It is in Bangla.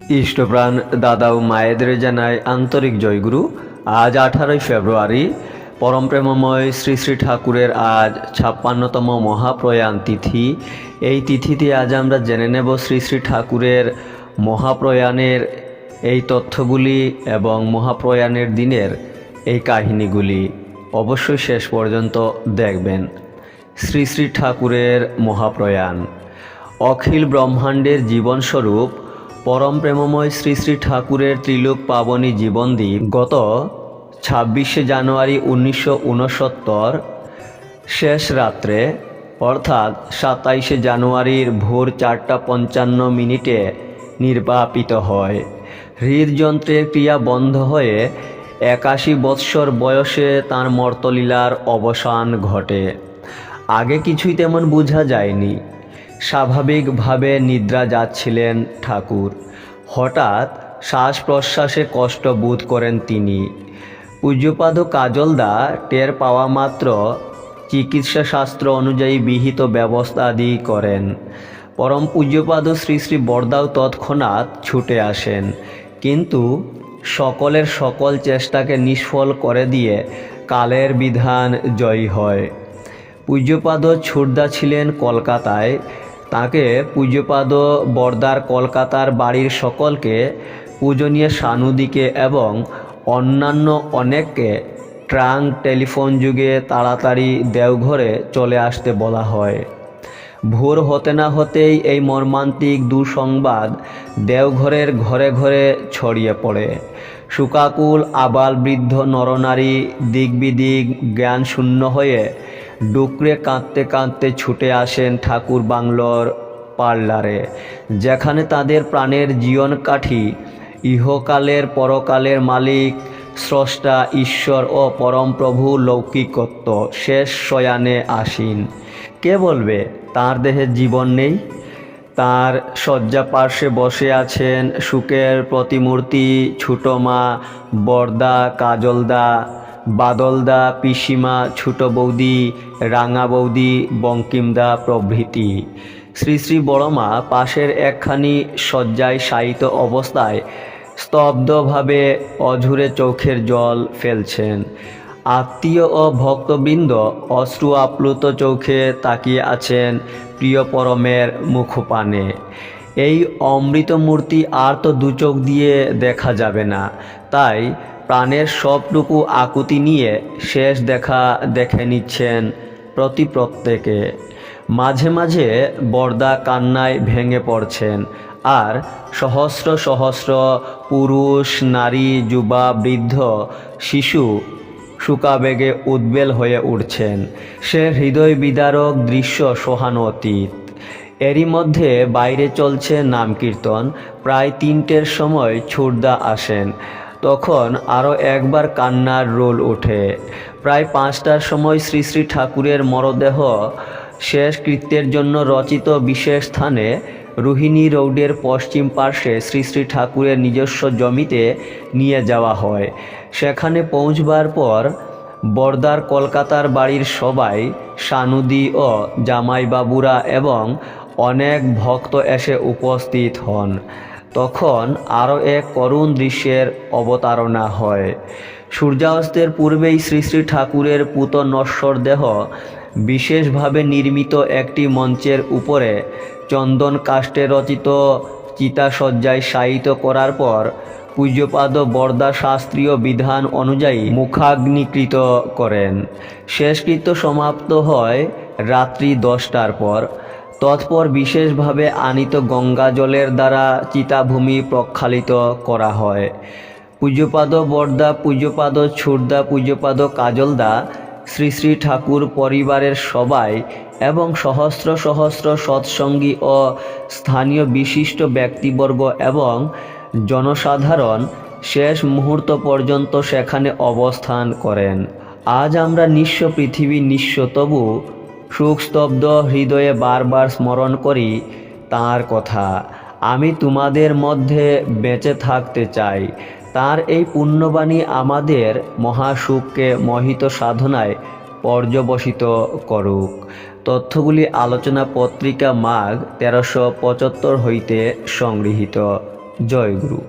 ইষ্টপ্রাণ দাদা ও মায়েদের জানায় আন্তরিক জয়গুরু। আজ আঠারোই ফেব্রুয়ারি, পরম প্রেমময় শ্রী শ্রী ঠাকুরের আজ ছাপ্পান্নতম মহাপ্রয়াণ তিথি। এই তিথিতে আজ আমরা জেনে নেব শ্রী শ্রী ঠাকুরের মহাপ্রয়াণের এই তথ্যগুলি এবং মহাপ্রয়াণের দিনের এই কাহিনীগুলি। অবশ্যই শেষ পর্যন্ত দেখবেন। শ্রী শ্রী ঠাকুরের মহাপ্রয়াণ। অখিল ব্রহ্মাণ্ডের জীবনস্বরূপ পরম প্রেমময় শ্রী শ্রী ঠাকুরের ত্রিলোক পাবনী জীবনদ্বীপ গত ছাব্বিশে জানুয়ারি উনিশশো উনসত্তর শেষ রাত্রে, অর্থাৎ সাতাইশে জানুয়ারির ভোর চারটা পঞ্চান্ন মিনিটে নির্বাপিত হয়। হৃদযন্ত্রের ক্রিয়া বন্ধ হয়ে একাশি বৎসর বয়সে তার মর্তলীলার অবসান ঘটে। আগে কিছুই তেমন বোঝা যায়নি। স্বাভাবিকভাবে নিদ্রা যাচ্ছিলেন ঠাকুর। হঠাৎ শ্বাস প্রশ্বাসে কষ্ট বোধ করেন তিনি। পূজ্যপাদ কাজলদা টের পাওয়া মাত্র চিকিৎসা শাস্ত্র অনুযায়ী বিহিত ব্যবস্থা আদি করেন। পরম পূজ্যপাদ শ্রী শ্রী বরদাও তৎক্ষণাৎ ছুটে আসেন। কিন্তু সকলের সকল চেষ্টাকে নিষ্ফল করে দিয়ে কালের বিধান জয়ী হয়। পূজ্যপাদ ছুটদা ছিলেন কলকাতায়। তাকে পূজ্যপাদ বর্দার কলকাতার বাড়ির সকলকে, পূজনীয় সানুদিকে এবং অন্যান্য অনেককে ট্রাঙ্ক টেলিফোন যুগে তাড়াতাড়ি দেওঘরে চলে আসতে বলা হয়। ভোর হতে না হতেই এই মর্মান্তিক দুঃসংবাদ দেওঘরের ঘরে ঘরে ছড়িয়ে পড়ে। সুকাকুল আবাল বৃদ্ধ নরনারী দিকবিদিক জ্ঞান শূন্য হয়ে ডুকরে কাঁদতে কাঁদতে ছুটে আসেন ঠাকুর বাংলোর পার্লারে, যেখানে তাদের প্রাণের জীবন কাঠি ইহকালের পরকালের মালিক, স্রষ্টা, ঈশ্বর ও পরমপ্রভু লৌকিকত্ব শেষ শয়ানে আসীন। কে বলবে, তার দেহে জীবন নেই? তার শয্যা পার্শ্বে বসে আছেন সুখের প্রতিমূর্তি, ছোটো মা, বর্দা, কাজলদা বাদলদা পিসিমা, ছোটো বৌদি, রাঙা বৌদি বঙ্কিমদা প্রভৃতি। শ্রী শ্রী বড়মা পাশের একখানি শয্যায় শায়িত অবস্থায় স্তব্ধভাবে অঝুরে চোখের জল ফেলছেন। আত্মীয় ও ভক্তবৃন্দ অশ্রু আপ্লুত চোখে তাকিয়ে আছেন প্রিয় পরমের মুখপানে। এই অমৃতমূর্তি আর তো দু চোখ দিয়ে দেখা যাবে না। তাই প্রাণের সবটুকু আকুতি নিয়ে শেষ দেখা দেখে নিচ্ছেন প্রতি প্রত্যেকে। মাঝে মাঝে বর্দা কান্নায় ভেঙে পড়ছেন। আর সহস্র সহস্র পুরুষ, নারী, যুবা, বৃদ্ধ, শিশু সুকাবেগে উদ্বেল হয়ে উঠছেন। সে হৃদয় বিদারক দৃশ্য সোহানো অতীত। এরই মধ্যে বাইরে চলছে নাম কীর্তন। প্রায় তিনটের সময় ছুটদা আসেন। তখন আরও একবার কান্নার রোল ওঠে। প্রায় পাঁচটার সময় শ্রী শ্রী ঠাকুরের মরদেহ শেষ কৃত্যের জন্য রচিত বিশেষ স্থানে রোহিণী রোডের পশ্চিম পার্শ্বে শ্রী শ্রী ঠাকুরের নিজস্ব জমিতে নিয়ে যাওয়া হয়। সেখানে পৌঁছবার পর বর্দার কলকাতার বাড়ির সবাই সানুদি ও জামাইবাবুরা এবং অনেক ভক্ত এসে উপস্থিত হন। তখন আরও এক করুণ দৃশ্যের অবতারণা হয়। সূর্যাস্তের পূর্বেই শ্রী শ্রী ঠাকুরের পুত নশ্বর দেহ বিশেষভাবে নির্মিত একটি মঞ্চের উপরে চন্দন কাষ্টে রচিত চিতাসজ্জায় শায়িত করার পর পূজ্যপাদ বরদা শাস্ত্রীয় বিধান অনুযায়ী মুখাগ্নিকৃত করেন। শেষকৃত্য সমাপ্ত হয় রাত্রি দশটার পর। তৎপর বিশেষভাবে আনিত গঙ্গা জলের দ্বারা চিতাভূমি প্রক্ষালিত করা হয়। পূজ্যপাদ বর্দা, পূজ্যপাদ ছুরদা, পূজ্যপাদ কাজলদা শ্রী শ্রী ঠাকুর পরিবারের সবাই এবং সহস্র সহস্র সৎসঙ্গী ও স্থানীয় বিশিষ্ট ব্যক্তিবর্গ এবং জনসাধারণ শেষ মুহূর্ত পর্যন্ত সেখানে অবস্থান করেন। আজ আমরা নিঃস্ব পৃথিবী নিঃস্ব তবু সুখস্তব্ধ হৃদয়ে বারবার স্মরণ করি তার কথা। আমি তোমাদের মধ্যে বেঁচে থাকতে চাই। তার এই পুণ্যবাণী আমাদের মহাসুখকে মহিত সাধনায় পর্যবসিত করুক। তথ্যগুলি আলোচনা পত্রিকা মাঘ তেরোশো পঁচাত্তর হইতে সংগৃহীত। জয় গুরু।